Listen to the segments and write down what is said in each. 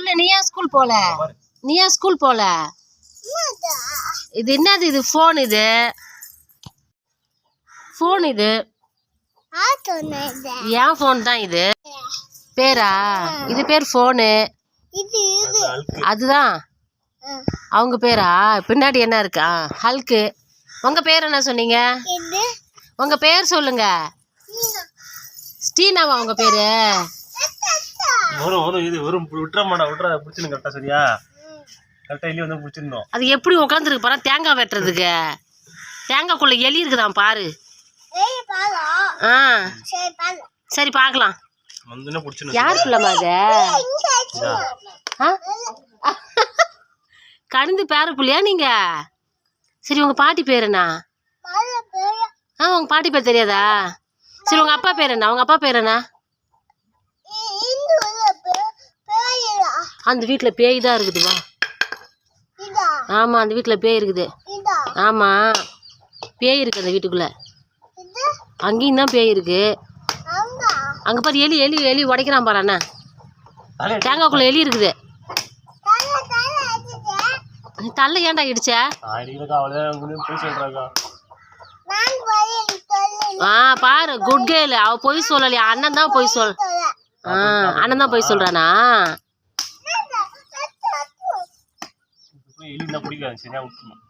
சொல்லு நீ ஏன் ஸ்கூல் போல? நீ ஏன் ஸ்கூல் போல? இது என்னது இது? ஃபோன் இது? ஃபோன் இது? என் ஃபோன் தான் இது? பேரா? இது பேர் ஃபோனு அதுதான். அவங்க பேரா? பின்னாடி என்ன இருக்கா? ஹல்க்கு உங்க பேர் என்ன சொன்னீங்க? இது. உங்க பேர் சொல்லுங்க. ஸ்டீனாவா உங்க பேரு? வரும் வரும் இது வரும். விட்டுற மாடா விட்டுற. பிடிச்சிருங்க கரெக்டா சரியா? கரெக்டா எலி வந்து பிடிச்சிருந்தோம் அது எப்படி உட்காந்துருக்கு பாரு தேங்காய் வெட்டுறதுக்கு. தேங்காய்க்குள்ள எலி இருக்குதாம் பாரு. ஏய் பாலா. ஆ. சரி பார்க்கலாம் யார் பிள்ளைமா அது? கணிந்து பேர பிள்ளையா நீங்க? சரி உங்க பாட்டி பேர் என்ன? ஆ உங்க பாட்டி பேர் தெரியாதா? சரி உங்க அப்பா பேர் என்ன? உங்க அப்பா பேர் என்ன இந்த உள்ள பேரு பேரா அந்த வீட்டில் பேய் தான் இருக்குது வா. இதா ஆமாம் அந்த வீட்டில் பேய் இருக்குது. ஆமாம் பேய் இருக்குது அந்த வீட்டுக்குள்ளே. இது? அங்கேயும் தான் பேய் இருக்கு. அங்க. அங்கே பாரு எலி எலி எலி உடைக்கிறான் பாரு அண்ணா. தேங்காய்க்குள்ளே எலி இருக்குது. தள்ள ஏன்டா இடிச்ச? ஆ பாரு குட் கேர்ள் அவ பொய் சொல்லலையா? அண்ணன் தான் பொய் சொல் சொல்ல ஆ அண்ணன் தான் பொய் சொல்றானா? இது எலி தான் பிடிக்காது சரியா? விட்டுணும்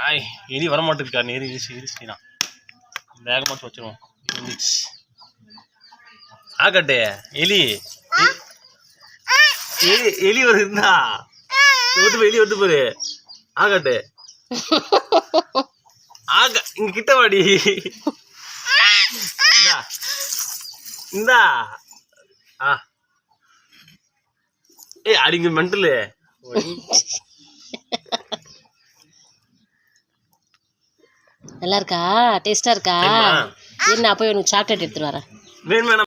ஆய். எலி வர மாட்டேதுக்கா நேரி இரிச்சு இரிச்சுனா வேகமாக வச்சிருவோம். இருந்துச்சு. ஆக்கட்டே எலி. எலி எலி வருதுந்தா வந்து எலி வந்து பாரு ஆகட்டு ஆக இங்க கிட்ட வாடி. இந்தா. இந்தா. ஆ. ஏய் அடிங்க மெண்டலு. நல்லா இருக்கா? டேஸ்டா இருக்கா? என்ன அப்போ எனக்கு சாக்லேட் எடுத்துட்டு வரேன். வேணாம்